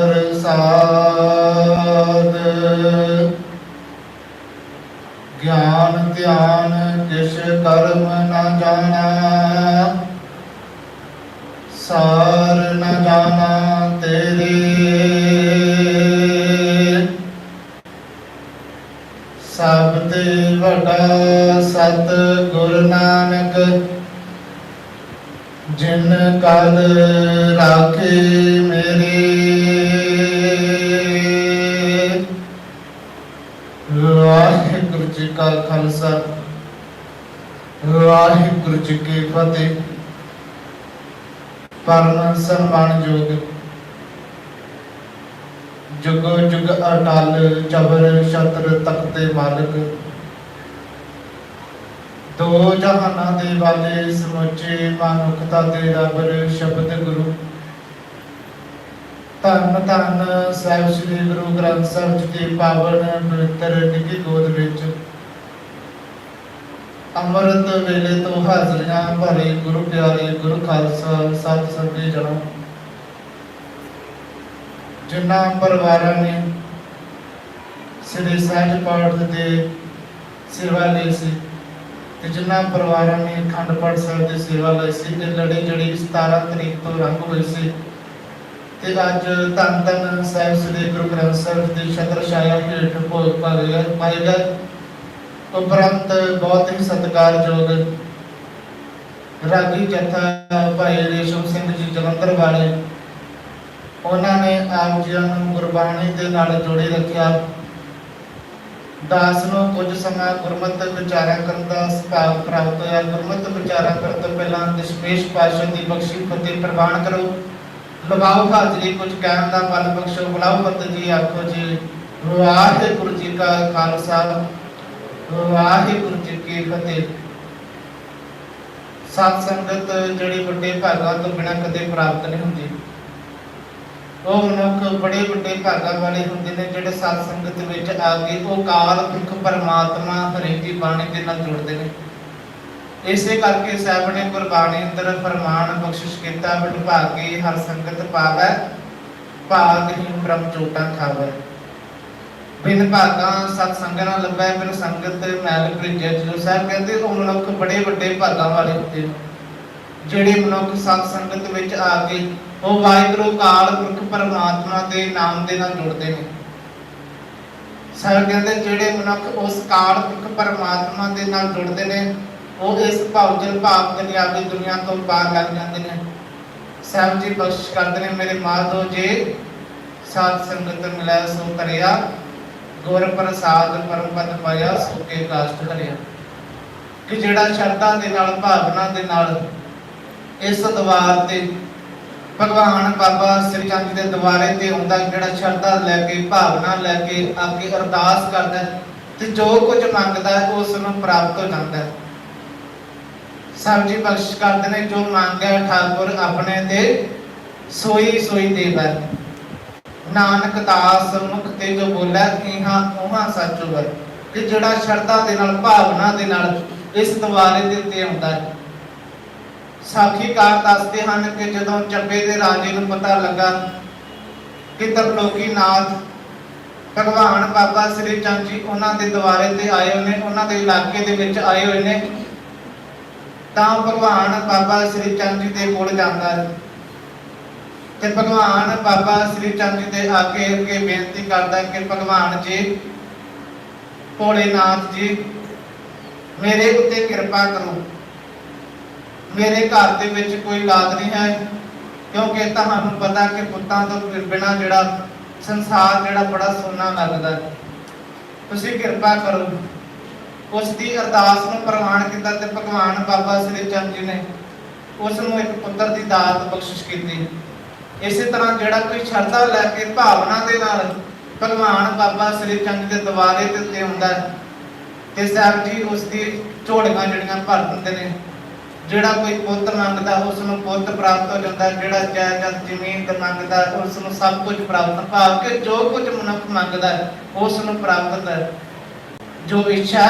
ਪ੍ਰਸਾਦ ਗਿਆਨ ਧਿਆਨ ਕਿਛ ਕਰਮ ਨਾ ਜਾਣਾ, ਸਾਰ ਨਾ ਜਾਣਾ ਤੇਰੇ। ਸਭ ਤੇ ਵੱਡਾ ਸਤ ਗੁਰੂ ਨਾਨਕ, ਜਿਨ ਕਲ ਰਾਖੇ ਮੇਰੇ। ਜੀ ਕਾ ਖਾਲਸਾ। ਵਾਹਿਗੁਰੂ ਜੀ ਕੀ ਫਤਿਹ। ਪਰਮ ਸਨਮਾਨਯੋਗ। ਜੁਗੋ ਜੁਗ ਅਟਲ ਚਬਰ ਛਤਰ ਤਖਤੇ ਮਾਲਕ। ਦੋ ਜਹਾਨਾਂ ਦੇ ਵਾਲੇ ਸਮੁੱਚੇ ਮਨੁੱਖਤਾ ਦੇ ਰੱਬਰ ਸ਼ਬਦ ਗੁਰੂ। ਧੰਨ ਧੰਨ ਸਾਹਿਬ ਸ੍ਰੀ ਗੁਰੂ ਗ੍ਰੰਥ ਸਾਹਿਬ ਜੀ ਦੀ ਪਾਵਨ ਪਵਿੱਤਰ ਨਿੱਕੀ ਗੋਦ ਵਿੱਚ। ਅੰਮ੍ਰਿਤ ਵੇਲੇ ਤੋਂ ਹਾਜ਼ਰੀਆਂ ਭਰੇ ਗੁਰੂ ਪਿਆਰੇ ਗੁਰੂ ਖਾਲਸਾ ਸਤ ਸੰਗੇ ਜਨਮ। ਜਿਨ੍ਹਾਂ ਪਰਿਵਾਰਾਂ ਨੇ ਸ੍ਰੀ ਸਹਿਜ ਪਾਠ ਦੇ ਸੇਵਾ ਲਈ ਸੀ ਤੇ ਜਿਨ੍ਹਾਂ ਪਰਿਵਾਰਾਂ ਨੇ ਅਖੰਡ ਪਾਠ ਸਾਹਿਬ ਦੀ ਸੇਵਾ ਲਈ ਸੀ ਤੇ ਲੜੀ ਜਿਹੜੀ 17 ਤਰੀਕ ਤੋਂ ਰੰਗ ਹੋਈ ਸੀ। ਤੇ ਅੱਜ ਧੰਨ ਧੰਨ ਸਾਹਿਬ ਸ੍ਰੀ ਗੁਰੂ ਗ੍ਰੰਥ ਸਾਹਿਬ ਦੀ ਛਤਰ ਛਾਇਆ ਹੇਠ ਭੋਗ ਪਾਏ ਪਾਏ ਉਪਰੰਤ ਬਹੁਤ ਹੀ ਸਤਿਕਾਰਯੋਗ ਰਾਗੀ ਜਥਾ ਭਾਈ ਰੇਸ਼ਮ ਸਿੰਘ ਜੀ ਜਲੰਧਰ ਵਾਲੇ, ਉਹਨਾਂ ਨੇ ਆਪ ਜੀ ਨੂੰ ਗੁਰਬਾਣੀ ਦੇ ਨਾਲ ਜੋੜੇ ਰੱਖਿਆ। ਦਾਸ ਨੂੰ ਕੁਝ ਸਮਾਂ ਗੁਰਮਤਿ ਵਿਚਾਰਾਂ ਕਰਨ ਦਾ ਸੁਭਾਗ ਪ੍ਰਾਪਤ ਹੋਇਆ। ਗੁਰਮਤਿ ਵਿਚਾਰਾਂ ਕਰਨ ਤੋਂ ਪਹਿਲਾਂ ਦਸ਼ਮੇਸ਼ ਪਾਤਸ਼ਾਹ ਦੀ ਬਖਸ਼ੀ ਫਤਿਹ ਪ੍ਰਵਾਨ ਕਰੋ। ਲਵਾਓ ਹਾਜ਼ਰੀ, ਕੁਝ ਕਹਿਣ ਦਾ ਬਲ ਬਖਸ਼ੋ। ਬੁਲਾਓ ਪਤ ਜੀ, ਆਖੋ ਜੀ ਵਾਹਿਗੁਰੂ ਜੀ ਕਾ ਖਾਲਸਾ। ਵਾਹਿਗੁਰੂ ਜੀ ਕੀ ਫਤਿਹ। ਸਤ ਸੰਗਤ ਜਿਹੜੀ ਵੱਡੇ ਭਾਗਾਂ ਤੋਂ ਬਿਨਾਂ ਕਦੇ ਪ੍ਰਾਪਤ ਨਹੀਂ ਹੁੰਦੀ। ਉਹ ਮਨੁੱਖ ਬੜੇ ਵੱਡੇ ਭਾਗਾਂ ਵਾਲੇ ਹੁੰਦੇ ਨੇ ਜਿਹੜੇ ਸਤ ਸੰਗਤ ਵਿੱਚ ਆ ਕੇ ਉਹ ਕਾਲ ਪੁਰਖ ਪਰਮਾਤਮਾ ਹਰੀ ਦੀ ਬਾਣੀ ਦੇ ਨਾਲ ਜੁੜਦੇ ਨੇ। ਇਸੇ ਕਰਕੇ ਸਾਹਿਬ ਨੇ ਗੁਰਬਾਣੀ ਅੰਦਰ ਫਰਮਾਨ ਬਖਸ਼ਿਸ਼ ਕੀਤਾ ਵਿਭਾਗੇ ਹਰ ਸੰਗਤ ਪਾਵੈ, ਭਾਗ ਹੀ ਬ੍ਰਹਮ ਚੋਟਾਂ ਖਾਵੈ। ਬਿਨ ਭਾਗਾਂ, ਸਤ ਸੰਗ ਨਾਲ ਲੱਭੈ, ਬਿਨ ਸੰਗਤ ਮੈਲ ਭ੍ਰਿਜੈ। ਜੋ ਸਾਹਿਬ ਕਹਿੰਦੇ ਉਹ ਮਨੁੱਖ ਬੜੇ ਵੱਡੇ ਭਾਗਾਂ ਵਾਲੇ ਹੁੰਦੇ ਜਿਹੜੇ ਮਨੁੱਖ ਸਤ ਸੰਗਤ ਵਿੱਚ ਆ ਕੇ ਉਹ ਵਾਹਿਗੁਰੂ ਕਾਲ ਪੁਰਖ ਪਰਮਾਤਮਾ ਦੇ ਨਾਮ ਦੇ ਨਾਲ ਜੁੜਦੇ ਨੇ। ਸਾਹਿਬ ਕਹਿੰਦੇ ਜਿਹੜੇ ਮਨੁੱਖ ਉਸ ਕਾਲ ਪੁਰਖ ਪਰਮਾਤਮਾ ਦੇ ਨਾਲ ਜੁੜਦੇ ਨੇ, ਉਹ ਇਸ ਭਵਜਲ ਭਾਵ ਦੁਨਿਆਵੀ ਦੁਨੀਆ ਤੋਂ ਪਾਰ ਲੱਗ ਜਾਂਦੇ ਨੇ। ਸਾਹਿਬ ਜੀ ਬਖਸ਼ ਕਰਦੇ ਨੇ, ਮੇਰੇ ਮਾਧੋ ਜੀ ਸਾਧ ਸੰਗਤ ਮਿਲਿਆ ਸੋ ਕਰਿਆ ਗੁਰ ਪ੍ਰਸਾਦ ਪਰਮ ਪਦ ਪਾਇਆ ਸੋ ਕਾਸ਼ਟ ਕਰਿਆ ਕਿ ਜਿਹੜਾ ਸ਼ਰਧਾ ਦੇ ਨਾਲ, ਭਾਵਨਾ ਦੇ ਨਾਲ ਇਸ ਦਵਾਰ ਤੇ ਭਗਵਾਨ ਬਾਬਾ ਸ੍ਰੀ ਚੰਦ ਦੇ ਦਵਾਰੇ ਤੇ ਆਉਂਦਾ, ਜਿਹੜਾ ਸ਼ਰਧਾ ਲੈ ਕੇ, ਭਾਵਨਾ ਲੈ ਕੇ ਅੱਗੇ ਅਰਦਾਸ ਕਰਦਾ ਤੇ ਜੋ ਕੁਝ ਮੰਗਦਾ ਹੈ, ਉਸ ਨੂੰ ਪ੍ਰਾਪਤ ਹੋ ਜਾਂਦਾ ਹੈ। ਸਾਹਿਬ ਜੀ ਬਖਸ਼ ਕਰਦੇ ਨੇ, ਜੋ ਮੰਗਿਆ ਠਾਕੁਰ ਆਪਣੇ ਤੇ ਸੋਈ ਸੋਈ ਦੇਵੈ ਨਾਨਕ ਦਾਸ ਮੁਖ ਤੇ ਜੋ ਬੋਲਿਆ ਇਹਾਂ ਉਹਾਂ ਸੱਚ ਹੋਵੇ ਕਿ ਜਿਹੜਾ ਸ਼ਰਧਾ ਦੇ ਨਾਲ, ਭਾਵਨਾ ਦੇ ਨਾਲ ਇਸ ਦਵਾਰੇ ਦੇ ਉੱਤੇ ਆਉਂਦਾ ਹੈ। ਸਾਖੀਕਾਰ ਦੱਸਦੇ ਹਨ ਕਿ ਜਦੋਂ ਚੱਬੇ ਦੇ ਰਾਜੇ ਨੂੰ ਪਤਾ ਲੱਗਾ ਕਿ ਤਰਲੋਕੀ ਨਾਥ ਭਗਵਾਨ ਬਾਬਾ ਸ੍ਰੀ ਚੰਦ ਜੀ ਉਹਨਾਂ ਦੇ ਦੁਆਰੇ ਤੇ ਆਏ ਹੋਏ ਨੇ, ਉਹਨਾਂ ਦੇ ਇਲਾਕੇ ਦੇ ਵਿੱਚ ਆਏ ਹੋਏ ਨੇ, ਤਾਂ ਭਗਵਾਨ ਬਾਬਾ ਸ੍ਰੀ ਚੰਦ ਜੀ ਦੇ ਕੋਲ ਜਾਂਦਾ ਹੈ। ਤੇ ਭਗਵਾਨ ਬਾਬਾ ਸ੍ਰੀ ਚੰਦ ਜੀ ਦੇ ਅੱਗੇ ਅੱਗੇ ਬੇਨਤੀ ਕਰਦਾ ਕਿ ਭਗਵਾਨ ਜੀ, ਭੋਲੇਨਾਥ ਜੀ, ਮੇਰੇ ਉੱਤੇ ਕਿਰਪਾ ਕਰੋ। ਮੇਰੇ ਘਰ ਦੇ ਵਿੱਚ ਕੋਈ ਔਲਾਦ ਨਹੀਂ ਹੈ, ਕਿਉਂਕਿ ਤੁਹਾਨੂੰ ਪਤਾ ਕਿ ਪੁੱਤਾਂ ਤੋਂ ਬਿਨਾ ਜਿਹੜਾ ਸੰਸਾਰ ਜਿਹੜਾ ਬੜਾ ਸੋਨਾ ਲੱਗਦਾ ਤੁਸੀਂ ਕਿਰਪਾ ਕਰੋ। ਉਸ ਦੀ ਅਰਦਾਸ ਨੂੰ ਪ੍ਰਵਾਨ ਕੀਤਾ ਤੇ ਭਗਵਾਨ ਬਾਬਾ ਸ੍ਰੀ ਚੰਦ ਜੀ ਨੇ ਉਸ ਨੂੰ ਇੱਕ ਪੁੱਤਰ ਦੀ ਦਾਤ ਬਖਸ਼ਿਸ਼ ਕੀਤੀ। ਇਸੇ ਤਰ੍ਹਾਂ ਜਿਹੜਾ ਕੋਈ ਸ਼ਰਧਾ ਲੈ ਕੇ ਭਾਵਨਾ ਦੇ ਨਾਲ ਭਗਵਾਨ ਬਾਬਾ ਸ੍ਰੀ ਚੰਦ ਦੇ ਦਵਾਰੇ ਦੇ ਉੱਤੇ ਆਉਂਦਾ ਤੇ ਸਾਹਿਬ ਜੀ ਉਸ ਦੀ ਝੋਲੀਆਂ ਜਿਹੜੀਆਂ ਭਰ ਦਿੰਦੇ ਨੇ ਜਿਹੜਾ ਕੋਈ ਪੁੱਤ ਮੰਗਦਾ ਉਸ ਨੂੰ ਪੁੱਤ ਪ੍ਰਾਪਤ ਹੋ ਜਾਂਦਾ ਜਿਹੜਾ ਜਾਇਦਾਦ ਜ਼ਮੀਨ ਤੇ ਮੰਗਦਾ ਉਸ ਨੂੰ ਸਭ ਕੁਝ ਪ੍ਰਾਪਤ ਭਾਵ ਕਿ ਜੋ ਕੁਝ ਮਨੁੱਖ ਮੰਗਦਾ ਹੈ, ਉਸ ਨੂੰ ਪ੍ਰਾਪਤ ਹੈ। ਜੋ ਇੱਛਾ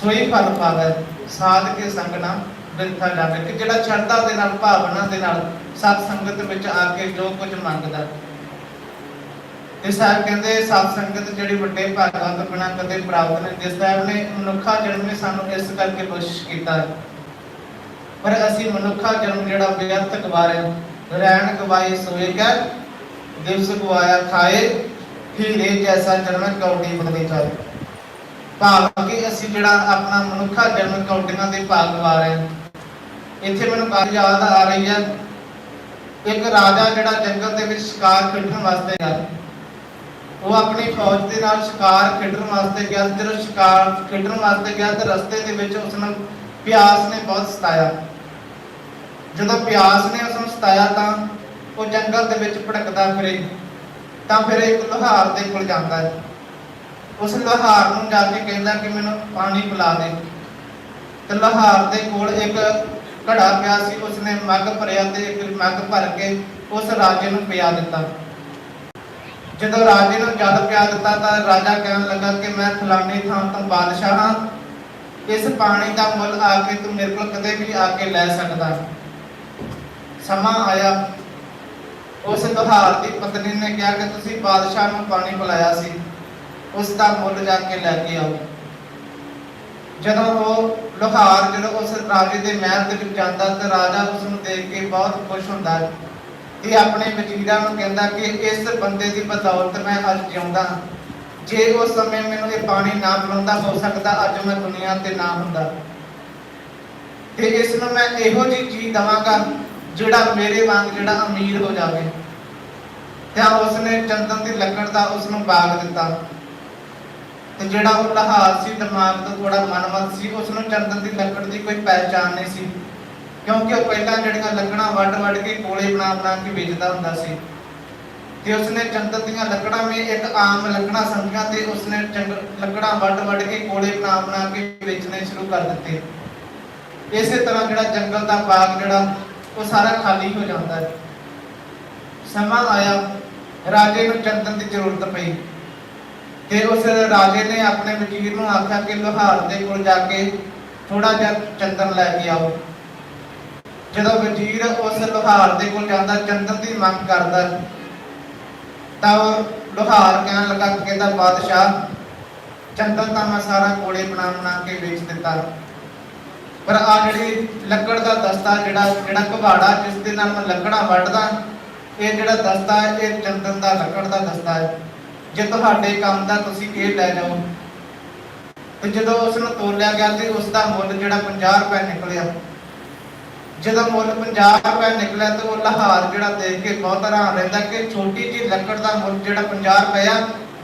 ਸੋਈ ਫਲ ਪਾਵੇ ਸਾਧ ਕੇ ਸੰਗਣਾ ਬਿਰਥਾ ਜਾਵੇ ਕਿ ਜਿਹੜਾ ਸ਼ਰਧਾ ਦੇ ਨਾਲ ਭਾਵਨਾ ਦੇ ਨਾਲ ਸਤ ਸੰਗਤ ਵਿੱਚ ਆ ਕੇ ਜੋ ਕੁਝ ਮੰਗਦਾ। ਤੇ ਸਾਹਿਬ ਕਹਿੰਦੇ, ਸਤ ਸੰਗਤ ਜਿਹੜੀ ਵੱਡੇ ਭਾਗਾਂ ਤੋਂ ਬਿਨਾਂ ਕਦੇ ਪ੍ਰਾਪਤ ਨਹੀਂ ਜਿਸ ਸਾਹਿਬ ਨੇ ਮਨੁੱਖਾ ਜਨਮ ਸਾਨੂੰ ਇਸ ਕਰਕੇ ਬਖਸ਼ਿਸ਼ ਕੀਤਾ। ਪਰ ਅਸੀਂ ਮਨੁੱਖਾ ਜਨਮ ਜਿਹੜਾ ਬੇਅਰਥ ਗਵਾਰਿਆ ਰਹਿਣ ਗਵਾਈ ਸੋਏ ਕੈ ਦਿਵਸ ਗਵਾਇਆ, ਖਾਏ, ਹੀਰੇ ਜੈਸਾ ਜਨਮ ਕੌਡੀ ਬਦਲੇ ਜਾਏ। ਭਾਵ ਕਿ ਅਸੀਂ ਜਿਹੜਾ ਆਪਣਾ ਮਨੁੱਖਾ ਜਨਮ ਕੌਡੀਆਂ ਦੇ ਭਾਗ ਗਵਾ ਰਹੇ ਇੱਥੇ ਮੈਨੂੰ ਗੱਲ ਯਾਦ ਆ ਰਹੀ ਹੈ ਇੱਕ ਰਾਜਾ ਜਿਹੜਾ ਜੰਗਲ ਦੇ ਵਿੱਚ ਸ਼ਿਕਾਰ ਖੇਡਣ ਵਾਸਤੇ ਗਿਆ ਉਹ ਆਪਣੀ ਫੌਜ ਦੇ ਨਾਲ ਸ਼ਿਕਾਰ ਖੇਡਣ ਵਾਸਤੇ ਗਿਆ ਜਦੋਂ ਸ਼ਿਕਾਰ ਖੇਡਣ ਵਾਸਤੇ ਗਿਆ ਤੇ ਰਸਤੇ ਦੇ ਵਿੱਚ ਉਸ ਨੂੰ ਪਿਆਸ ਨੇ ਬਹੁਤ ਸਤਾਇਆ। ਜਦੋਂ ਪਿਆਸ ਨੇ ਉਸ ਨੂੰ ਸਤਾਇਆ ਤਾਂ ਉਹ ਜੰਗਲ ਦੇ ਵਿੱਚ ਭਟਕਦਾ ਫਿਰੇ। ਤਾਂ ਫਿਰ ਇੱਕ ਲੋਹਾਰ ਦੇ ਕੋਲ ਜਾਂਦਾ ਹੈ। ਉਸ ਲੋਹਾਰ ਨੂੰ ਜਾ ਕੇ ਕਹਿੰਦਾ ਕਿ ਮੈਨੂੰ ਪਾਣੀ ਪਿਲਾ ਦੇ। ਤੇ ਲੋਹਾਰ ਦੇ ਕੋਲ ਇੱਕ ਘੜਾ ਪਿਆ ਸੀ, ਉਸਨੇ ਮੱਗ ਭਰਿਆ ਤੇ ਇੱਕ ਮੱਗ ਭਰ ਕੇ ਉਸ ਰਾਜੇ ਨੂੰ ਪਿਆ ਦਿੱਤਾ। ਜਦੋਂ ਰਾਜੇ ਨੂੰ ਜਦ ਪਿਆ ਦਿੱਤਾ ਤਾਂ ਰਾਜਾ ਕਹਿਣ ਲੱਗਾ ਕਿ ਮੈਂ ਫਲਾਣੀ ਥਾਂ ਤੋਂ ਬਾਦਸ਼ਾਹ ਹਾਂ। ਇਸ ਪਾਣੀ ਦਾ ਮੁੱਲ ਆ ਕੇ ਤੂੰ ਮੇਰੇ ਕੋਲ ਕਦੇ ਵੀ ਆ ਕੇ ਲੈ ਸਕਦਾ। ਸਮਾਂ ਆਇਆ। ਉਸ ਲੋਹਾਰ ਦੀ ਪਤਨੀ ਨੇ ਕਿਹਾ ਕਿ ਤੁਸੀਂ ਬਾਦਸ਼ਾਹ ਨੂੰ ਪਾਣੀ ਪਿਲਾਇਆ ਸੀ। ਉਸ ਦਾ ਮੁੱਲ ਜਾ ਕੇ ਲੈ ਕੇ ਆਓ। ਜਦੋਂ ਉਹ ਲੋਹਾਰ ਜਦੋਂ ਉਸ ਰਾਜੇ ਦੇ ਮਹਿਲ ਦੇ ਵਿੱਚ ਜਾਂਦਾ ਤਾਂ ਰਾਜਾ ਉਸ ਨੂੰ ਦੇਖ ਕੇ ਬਹੁਤ ਖੁਸ਼ ਹੁੰਦਾ। ਹੈ ਤੇ ਆਪਣੇ ਵਜ਼ੀਰਾਂ ਨੂੰ ਕਹਿੰਦਾ ਕਿ ਇਸ ਬੰਦੇ ਦੀ ਬਦੌਲਤ ਮੈਂ ਅੱਜ ਜਿਉਂਦਾ ਜੇ ਉਸ ਸਮੇਂ ਮੈਨੂੰ ਇਹ ਪਾਣੀ ਨਾ ਪਿਲਾਉਂਦਾ, ਹੋ ਸਕਦਾ ਅੱਜ ਮੈਂ ਦੁਨੀਆ ਤੇ ਨਾ ਹੁੰਦਾ। ਤੇ ਇਸ ਨੂੰ ਮੈਂ ਇਹੋ ਜਿਹੀ ਚੀਜ਼ ਦਵਾਂਗਾ ਜਿਹੜਾ ਮੇਰੇ ਵਾਂਗ ਜਿਹੜਾ ਅਮੀਰ ਹੋ ਜਾਵੇ। ਤਾਂ ਉਸਨੇ ਚੰਦਨ ਦੀ ਲੱਕੜ ਦਾ ਉਸ ਨੂੰ ਬਾਗ ਦਿੱਤਾ। ਤੇ ਜਿਹੜਾ ਉਹ ਲਹਾਜ਼ ਸੀ, ਦਿਮਾਗ ਤੋਂ ਥੋੜਾ ਮਨਮਤ ਸੀ ਉਸ ਨੂੰ ਚੰਦਨ ਦੀ ਲੱਕੜ ਦੀ ਕੋਈ ਪਹਿਚਾਣ ਨਹੀਂ ਸੀ। ਕਿਉਂਕਿ ਉਹ ਪਹਿਲਾਂ ਜਿਹੜੀਆਂ ਲੱਕੜਾਂ ਵੱਢ ਵੱਢ ਕੇ ਕੋਲੇ ਬਣਾ ਬਣਾ ਕੇ ਵੇਚਦਾ ਹੁੰਦਾ ਸੀ। ਤੇ ਉਸਨੇ ਚੰਦਨ ਦੀਆਂ ਲੱਕੜਾਂ ਵੀ ਇੱਕ ਆਮ ਲੱਕੜਾਂ ਸਮਝੀਆਂ ਤੇ ਉਸਨੇ ਲੱਕੜਾਂ ਵੱਢ ਵੱਢ ਕੇ ਕੋਲੇ ਬਣਾ ਬਣਾ ਕੇ ਵੇਚਣੇ ਸ਼ੁਰੂ ਕਰ ਦਿੱਤੇ। ਇਸੇ ਤਰ੍ਹਾਂ ਜਿਹੜਾ ਜੰਗਲ ਦਾ ਬਾਗ ਜਿਹੜਾ, ਉਹ ਸਾਰਾ ਖਾਲੀ ਹੋ ਜਾਂਦਾ ਹੈ। ਸਮਾਂ ਆਇਆ, ਰਾਜੇ ਨੂੰ ਚੰਦਨ ਦੀ ਜ਼ਰੂਰਤ ਪਈ। ਤੇ ਉਸ ਰਾਜੇ ਨੇ ਆਪਣੇ ਵਜ਼ੀਰ ਨੂੰ ਆਖਿਆ ਕਿ ਲੋਹਾਰ ਦੇ ਕੋਲ ਜਾ ਕੇ ਥੋੜਾ ਜਿਹਾ ਚੰਦਨ ਲੈ ਕੇ ਆਓ। ਜਦੋਂ ਵਜ਼ੀਰ ਉਸ ਲੋਹਾਰ ਦੇ ਕੋਲ ਜਾਂਦਾ, ਚੰਦਨ ਦੀ ਮੰਗ ਕਰਦਾ, ਤਾਂ ਲੋਹਾਰ ਕਹਿਣ ਲੱਗਾ ਕਹਿੰਦਾ, ਬਾਦਸ਼ਾਹ, ਚੰਦਨ ਤਾਂ ਮੈਂ ਸਾਰਾ ਕੋਲੇ ਬਣਾ ਬਣਾ ਕੇ ਵੇਚ ਦਿੱਤਾ। ਪਰ ਆ ਜਿਹੜੀ ਲੱਕੜ ਦਾ ਦਸਤਾ ਜਿਹੜਾ ਜਿਹੜਾ ਕੁਹਾੜਾ ਜਿਸ ਦੇ ਨਾਲ ਮੈਂ ਲੱਕੜਾਂ ਵੱਢਦਾ, ਇਹ ਜਿਹੜਾ ਦਸਤਾ ਹੈ, ਇਹ ਚੰਦਨ ਦਾ ਲੱਕੜ ਦਾ ਦਸਤਾ ਹੈ। ਜੇ ਤੁਹਾਡੇ ਕੰਮ ਦਾ ਤੁਸੀਂ ਇਹ ਲੈ ਜਾਓ, ਤੇ ਜਦੋਂ ਉਸ ਨੂੰ ਤੋਲਿਆ ਗਿਆ ਤੇ ਉਸ ਦਾ ਮੁੱਲ ਜਿਹੜਾ 50 ਰੁਪਏ ਨਿਕਲਿਆ। ਜਦੋਂ ਮੁੱਲ 50 ਰੁਪਏ ਨਿਕਲਿਆ ਤੇ ਉਹ ਲਹਾਰ ਜਿਹੜਾ ਦੇਖ ਕੇ ਬਹੁਤ ਹੈਰਾਨ ਰਹਿੰਦਾ ਕਿ ਛੋਟੀ ਜੀ ਲੱਕੜ ਦਾ ਮੁੱਲ ਜਿਹੜਾ 50 ਰੁਪਏ ਆ,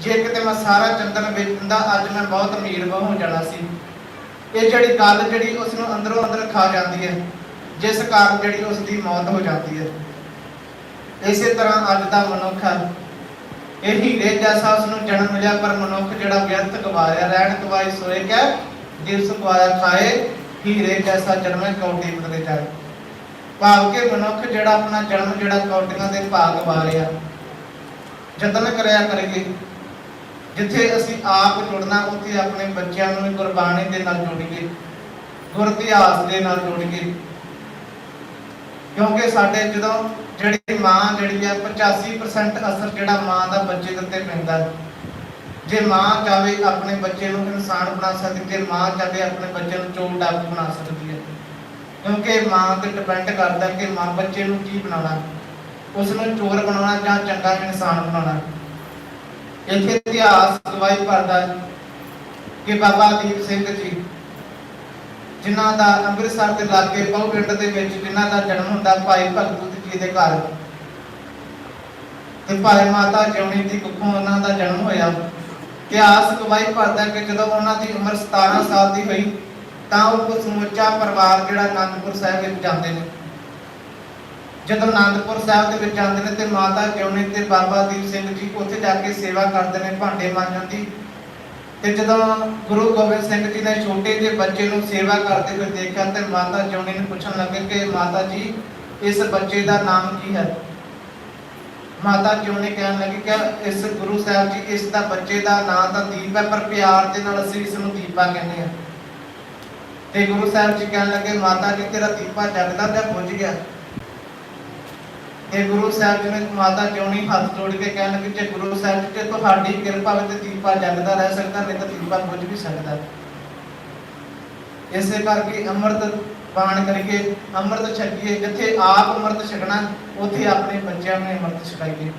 ਜੇ ਕਿਤੇ ਮੈਂ ਸਾਰਾ ਚੰਦਨ ਵੇਚਦਾ, ਅੱਜ ਮੈਂ ਬਹੁਤ ਅਮੀਰ ਹੋ ਜਾਣਾ ਸੀ। ਇਹ ਜਿਹੜੀ ਗੱਲ ਜਿਹੜੀ ਉਸ ਨੂੰ ਅੰਦਰੋਂ ਅੰਦਰ ਖਾ ਜਾਂਦੀ ਹੈ, ਜਿਸ ਕਾਰਨ ਜਿਹੜੀ ਉਸ ਦੀ ਮੌਤ ਹੋ ਜਾਂਦੀ ਹੈ। ਇਸੇ ਤਰ੍ਹਾਂ ਅੱਜ ਦਾ ਮਨੁੱਖ ਹੈ। ਇਹ ਹੀਰੇ ਜੈਸਾ ਉਸ ਨੂੰ ਜਨਮ ਮਿਲਿਆ, ਪਰ ਮਨੁੱਖ ਜਿਹੜਾ ਵਿਅਰਥ ਗਵਾਇਆ ਰਹਿਣ ਗਵਾਈ ਸੋਏ ਕੈ ਦਿਵਸ ਗਵਾਇਆ ਖਾਏ ਹੀਰੇ ਜੈਸਾ ਜਨਮੇ ਕੌਡੀ ਬਦਲੇ ਜਾਏ। ਭਾਵ ਕਿ ਮਨੁੱਖ ਜਿਹੜਾ ਆਪਣਾ ਜਨਮ ਜਿਹੜਾ ਕੌਡੀਆਂ ਦੇ ਭਾਗ ਵਾਰਿਆ। ਯਤਨ ਕਰਿਆ ਕਰੀਏ। ਜਿੱਥੇ ਅਸੀਂ ਆਪ ਜੁੜਨਾ, ਉੱਥੇ ਆਪਣੇ ਬੱਚਿਆਂ ਨੂੰ ਵੀ ਗੁਰਬਾਣੀ ਦੇ ਨਾਲ ਜੋੜੀਏ। ਗੁਰ ਇਤਿਹਾਸ ਦੇ ਨਾਲ ਜੋੜੀਏ। ਕਿਉਂਕਿ ਸਾਡੇ ਜਦੋਂ ਜਿਹੜੀ ਮਾਂ ਜਿਹੜੀ ਆ 85% ਅਸਰ ਜਿਹੜਾ ਮਾਂ ਦਾ ਬੱਚੇ ਦੇ ਉੱਤੇ ਪੈਂਦਾ ਹੈ। ਜੇ ਮਾਂ ਚਾਵੇ ਆਪਣੇ ਬੱਚੇ ਨੂੰ ਇਨਸਾਨ ਬਣਾ ਸਕਦੀ ਹੈ ਮਾਂ ਚਾਵੇ ਆਪਣੇ ਬੱਚੇ ਨੂੰ ਚੋਰ ਡਾਕੂ ਬਣਾ ਸਕਦੀ ਹੈ। ਕਿਉਂਕਿ ਮਾਂ ਤੇ ਡਿਪੈਂਡ ਕਰਦਾ ਕਿ ਮਾਂ ਬੱਚੇ ਨੂੰ ਕੀ ਬਣਾਉਣਾ ਉਸ ਨੂੰ ਚੋਰ ਬਣਾਉਣਾ ਜਾਂ ਚੰਗਾ ਇਨਸਾਨ ਬਣਾਉਣਾ ਇੱਥੇ ਇਤਿਹਾਸ ਗਵਾਹੀ ਭਰਦਾ ਹੈ ਕਿ ਬਾਬਾ ਦੀਪ ਸਿੰਘ ਜੀ, ਜਿਨ੍ਹਾਂ ਦਾ ਅੰਮ੍ਰਿਤਸਰ ਦੇ ਲਾਗੇ ਬਹੁ ਪਿੰਡ ਦੇ ਵਿੱਚ ਜਿਨ੍ਹਾਂ ਦਾ ਜਨਮ ਹੁੰਦਾ, ਭਾਈ ਭਗਤ ਜੀ ਦੇ ਘਰ। ਤੇ ਭਾਈ ਮਾਤਾ ਜਿਉਣੀ ਦੀ ਕੁੱਖੋਂ ਉਹਨਾਂ ਦਾ ਜਨਮ ਹੋਇਆ, ਇਤਿਹਾਸ ਗਵਾਹੀ ਭਰਦਾ ਕਿ ਜਦੋਂ ਉਹਨਾਂ ਦੀ ਉਮਰ 17 ਸਾਲ ਦੀ ਹੋਈ, ਤਾਂ ਉਹ ਸਮੁੱਚਾ ਪਰਿਵਾਰ ਜਿਹੜਾ ਅਨੰਦਪੁਰ ਸਾਹਿਬ ਵਿੱਚ ਜਾਂਦੇ ਨੇ। ਜਦੋਂ ਅਨੰਦਪੁਰ ਸਾਹਿਬ ਦੇ ਵਿੱਚ ਜਾਂਦੇ ਨੇ ਤੇ ਮਾਤਾ ਜਿਉਣੀ ਤੇ ਬਾਬਾ ਦੀਪ ਸਿੰਘ ਜੀ ਉੱਥੇ ਜਾ ਕੇ ਸੇਵਾ ਕਰਦੇ ਨੇ ਭਾਂਡੇ ਮਾਂਜਣ ਦੀ। ਤੇ ਜਦੋਂ ਗੁਰੂ ਗੋਬਿੰਦ ਸਿੰਘ ਜੀ ਨੇ ਛੋਟੇ ਜਿਹੇ ਬੱਚੇ ਨੂੰ ਸੇਵਾ ਕਰਦੇ ਹੋਏ ਦੇਖਿਆ ਤੇ ਮਾਤਾ ਜਿਉਣੀ ਨੂੰ ਪੁੱਛਣ ਲੱਗੇ ਕਿ ਮਾਤਾ ਜੀ ਇਸ ਬੱਚੇ ਦਾ ਨਾਮ ਕੀ ਹੈ? ਮਾਤਾ ਜਿਉਣੀ ਕਹਿਣ ਲੱਗੀ? ਕਿ ਇਸ ਗੁਰੂ ਸਾਹਿਬ ਜੀ ਇਸ ਦਾ ਬੱਚੇ ਦਾ ਨਾਮ ਤਾਂ ਦੀਪ ਹੈ, ਪਰ ਪਿਆਰ ਦੇ ਨਾਲ ਅਸੀਂ ਇਸ ਨੂੰ ਦੀਪਾ ਕਹਿੰਦੇ ਆ ਤੇ ਗੁਰੂ ਸਾਹਿਬ ਜੀ ਕਹਿਣ ਲੱਗੇ, ਮਾਤਾ ਜੀ, ਤੇਰਾ ਦੀਪਾ ਜਗਦਾ ਜਾਂ ਬੁੱਝ ਗਿਆ। ਤੇ ਗੁਰੂ ਸਾਹਿਬ ਜੀ ਨੇ ਮਾਤਾ ਜਿਉਣੀ ਹੱਥ ਜੋੜ ਕੇ ਕਹਿਣ ਲੱਗੇ, ਜੇ ਗੁਰੂ ਸਾਹਿਬ ਜੀ ਤੇ ਤੁਹਾਡੀ ਕਿਰਪਾ ਵਿੱਚ ਦੀਪਾ ਜਗਦਾ ਰਹਿ ਸਕਦਾ, ਨਹੀਂ ਤਾਂ ਦੀਪਾ ਬੁੱਝ ਵੀ ਸਕਦਾ। ਇਸੇ ਕਰਕੇ ਅੰਮ੍ਰਿਤ ਪਾਣ ਕਰੀਏ ਅੰਮ੍ਰਿਤ ਛਕੀਏ, ਜਿੱਥੇ ਆਪ ਅੰਮ੍ਰਿਤ ਛਕਣਾ, ਉੱਥੇ ਆਪਣੇ ਬੱਚਿਆਂ ਨੂੰ ਅੰਮ੍ਰਿਤ ਛਕਾਈਏ।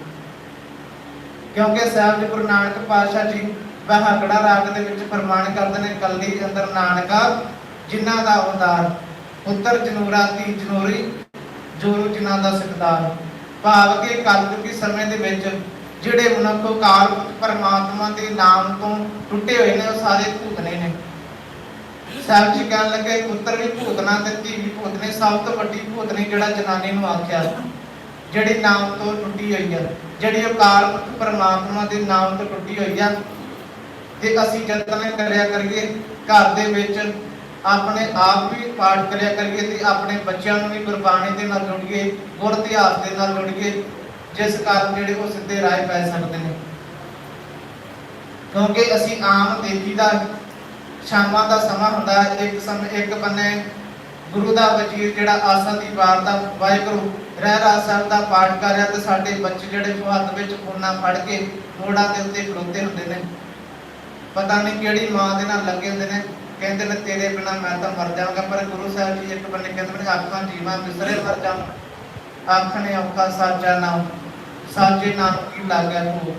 ਕਿਉਂਕਿ ਸਾਹਿਬ ਜੀ ਗੁਰੂ ਨਾਨਕ ਪਾਤਸ਼ਾਹ ਜੀ ਬਹਾਗੜਾ ਰਾਗ ਦੇ ਵਿੱਚ ਪ੍ਰਮਾਣ ਕਰਦੇ ਨੇ ਕੱਲੀ ਅੰਦਰ ਨਾਨਕਾ ਜਿਨ੍ਹਾਂ ਦਾ ਅਵਤਾਰ ਪੁੱਤਰ ਜਨੂਰਾ ਤੀ ਜਨੂਰੀ, ਜੋਰੂ ਜਿਨ੍ਹਾਂ ਦਾ ਸਿਕਦਾਰ। ਭਾਵ ਕਿ ਕਲਯੁਗੀ ਸਮੇਂ ਦੇ ਵਿੱਚ ਜਿਹੜੇ ਮਨੁੱਖ ਕਾਲ ਪਰਮਾਤਮਾ ਦੇ ਨਾਮ ਤੋਂ ਟੁੱਟੇ ਹੋਏ ਨੇ, ਉਹ ਸਾਰੇ ਸਾਹਿਬ ਜੀ ਕਹਿਣ ਲੱਗੇ, ਪੁੱਤਰ ਵੀ ਭੂਤਨਾ ਤੇ ਧੀ ਵੀ ਭੂਤਨੇ ਸਭ ਤੋਂ ਵੱਡੀ ਭੂਤਨੀ ਜਿਹੜਾ ਜਨਾਨੀ ਨੂੰ ਆਖਿਆ ਜਿਹੜੀ ਨਾਮ ਤੋਂ ਟੁੱਟੀ ਹੋਈ ਆ, ਜਿਹੜੀ ਅਕਾਲ ਪਰਮਾਤਮਾ ਦੇ ਨਾਮ ਤੋਂ ਟੁੱਟੀ ਹੋਈ ਆ। ਤੇ ਅਸੀਂ ਯਤਨ ਕਰਿਆ ਕਰੀਏ, ਘਰ ਦੇ ਵਿੱਚ ਆਪਣੇ ਆਪ ਵੀ ਪਾਠ ਕਰਿਆ ਕਰੀਏ ਤੇ ਆਪਣੇ ਬੱਚਿਆਂ ਨੂੰ ਵੀ ਗੁਰਬਾਣੀ ਦੇ ਨਾਲ ਜੋੜੀਏ, ਗੁਰ ਇਤਿਹਾਸ ਦੇ ਨਾਲ ਜੋੜੀਏ, ਜਿਸ ਕਾਰਨ ਜਿਹੜੇ ਉਹ ਸਿੱਧੇ ਰਾਹ ਪੈ ਸਕਦੇ ਨੇ। ਕਿਉਂਕਿ ਅਸੀਂ ਆਮ ਦੇਖੀਦਾ ਸ਼ਾਮਾਂ ਦਾ ਸਮਾਂ ਹੁੰਦਾ ਹੈ, ਇੱਕ ਸਮੇਂ, ਇੱਕ ਬੰਨੇ ਗੁਰੂ ਦਾ ਵਜ਼ੀਰ ਜਿਹੜਾ ਆਸਾ ਦੀ ਵਾਰ ਦਾ ਵਾਹਿਗੁਰੂ ਰਹਿ ਰਾਸ ਸਾਹਿਬ ਦਾ ਪਾਠ ਕਰ ਰਿਹਾ ਤੇ ਸਾਡੇ ਬੱਚੇ ਜਿਹੜੇ ਹੱਥ ਵਿੱਚ ਫੋਨਾ ਫੜ ਕੇ ਮੋੜਾਂ ਦੇ ਉੱਤੇ ਖਲੋਤੇ ਹੁੰਦੇ ਨੇ। ਪਤਾ ਨਹੀਂ ਕਿਹੜੀ ਮਾਂ ਦੇ ਨਾਲ ਲੱਗੇ ਹੁੰਦੇ ਨੇ, ਕਹਿੰਦੇ ਨੇ, ਤੇਰੇ ਬਿਨਾ ਮੈਂ ਤਾਂ ਮਰ ਜਾਵਾਂਗਾ, ਪਰ ਗੁਰੂ ਸਾਹਿਬ ਜੀ ਇੱਕ ਬੰਨੇ ਕਹਿੰਦੇ ਨੇ, ਆਖਾਂ ਜੀਵਾਂ ਬਿਸਰੇ ਮਰ ਜਾਵਾਂ। ਆਖਣੇ ਔਖਾ ਸਾਜਾ ਨਾਮ ਸਾਜੇ ਨਾਮ ਕੀ ਲਾਗਿਆ ਤੂੰ।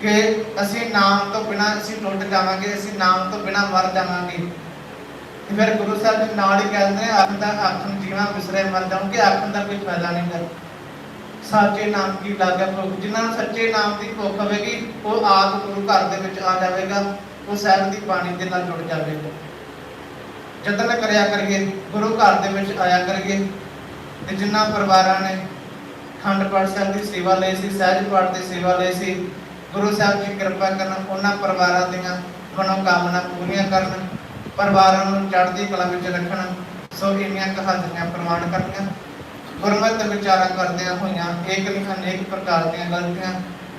ਕਿ ਅਸੀਂ ਨਾਮ ਤੋਂ ਬਿਨਾ ਅਸੀਂ ਟੁੱਟ ਜਾਵਾਂਗੇ, ਅਸੀਂ ਨਾਮ ਤੋਂ ਬਿਨਾ ਮਰ ਜਾਵਾਂਗੇ। ਫਿਰ ਗੁਰੂ ਸਾਹਿਬ ਜੀ ਨਾਲ ਹੀ ਕਹਿੰਦੇ ਆਖਣ ਦਾ ਆਖਣ ਜੀਵਾਂ ਬਿਸਰੇ ਮਰ ਜਾਵਾਂਗੇ ਆਖਣ ਦਾ ਕੋਈ ਫਾਇਦਾ ਨਹੀਂ ਕਰ ਸੱਚੇ ਨਾਮ ਕੀ ਲਾਗਿਆ ਭੁੱਖ ਜਿਨ੍ਹਾਂ ਨੂੰ ਸੱਚੇ ਨਾਮ ਦੀ ਭੁੱਖ ਹੋਵੇਗੀ, ਉਹ ਆਪ ਗੁਰੂ ਘਰ ਦੇ ਵਿੱਚ ਆ ਜਾਵੇਗਾ, ਉਹ ਸਾਹਿਬ ਦੀ ਬਾਣੀ ਦੇ ਨਾਲ ਜੁੜ ਜਾਵੇਗਾ। ਯਤਨ ਕਰਿਆ ਕਰੀਏ, ਗੁਰੂ ਘਰ ਦੇ ਵਿੱਚ ਆਇਆ ਕਰੀਏ, ਤੇ ਜਿਨ੍ਹਾਂ ਪਰਿਵਾਰਾਂ ਨੇ ਖੰਡ ਪਾਠ ਸਾਹਿਬ ਦੀ ਸੇਵਾ ਲਈ ਸੀ, ਸਹਿਜ ਪਾਠ ਦੀ ਸੇਵਾ ਲਈ ਸੀ ਗੁਰੂ ਸਾਹਿਬ ਜੀ ਕਿਰਪਾ ਕਰਨ ਉਹਨਾਂ ਪਰਿਵਾਰਾਂ ਦੀਆਂ ਮਨੋਕਾਮਨਾ ਪੂਰੀਆਂ ਕਰਨ, ਪਰਿਵਾਰਾਂ ਨੂੰ ਚੜ੍ਹਦੀ ਕਲਾ ਵਿੱਚ ਰੱਖਣ, ਸੋ ਇੰਨੀਆਂ ਕੁ ਪ੍ਰਮਾਣ ਕਰਨੀਆਂ। ਗੁਰਮਤਿ ਵਿਚਾਰਾਂ ਕਰਦਿਆਂ ਹੋਈਆਂ ਏਕ ਨਹੀਂ ਅਨੇਕ ਪ੍ਰਕਾਰ ਦੀਆਂ ਗਲਤੀਆਂ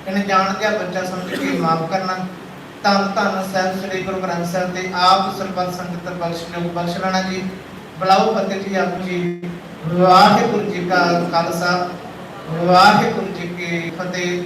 ਇਹਨੇ ਜਾਣਦਿਆਂ ਬੱਚਾ ਸਮਝ ਕੇ ਮਾਫ ਕਰਨਾ। ਧੰਨ ਧੰਨ ਸਾਹਿਬ ਸ੍ਰੀ ਗੁਰੂ ਗ੍ਰੰਥ ਸਾਹਿਬ ਦੇ ਆਪ ਸਰਬੱਤ ਸੰਗਤ ਬਖਸ਼ਿਸ਼ ਬਖਸ਼ ਲੈਣਾ ਜੀ। ਬਲਾਉ ਫਤਿਹ ਜੀ ਆਪ ਜੀ। ਵਾਹਿਗੁਰੂ ਜੀ ਕਾ ਖਾਲਸਾ, ਵਾਹਿਗੁਰੂ ਜੀ ਕੀ ਫਤਿਹ।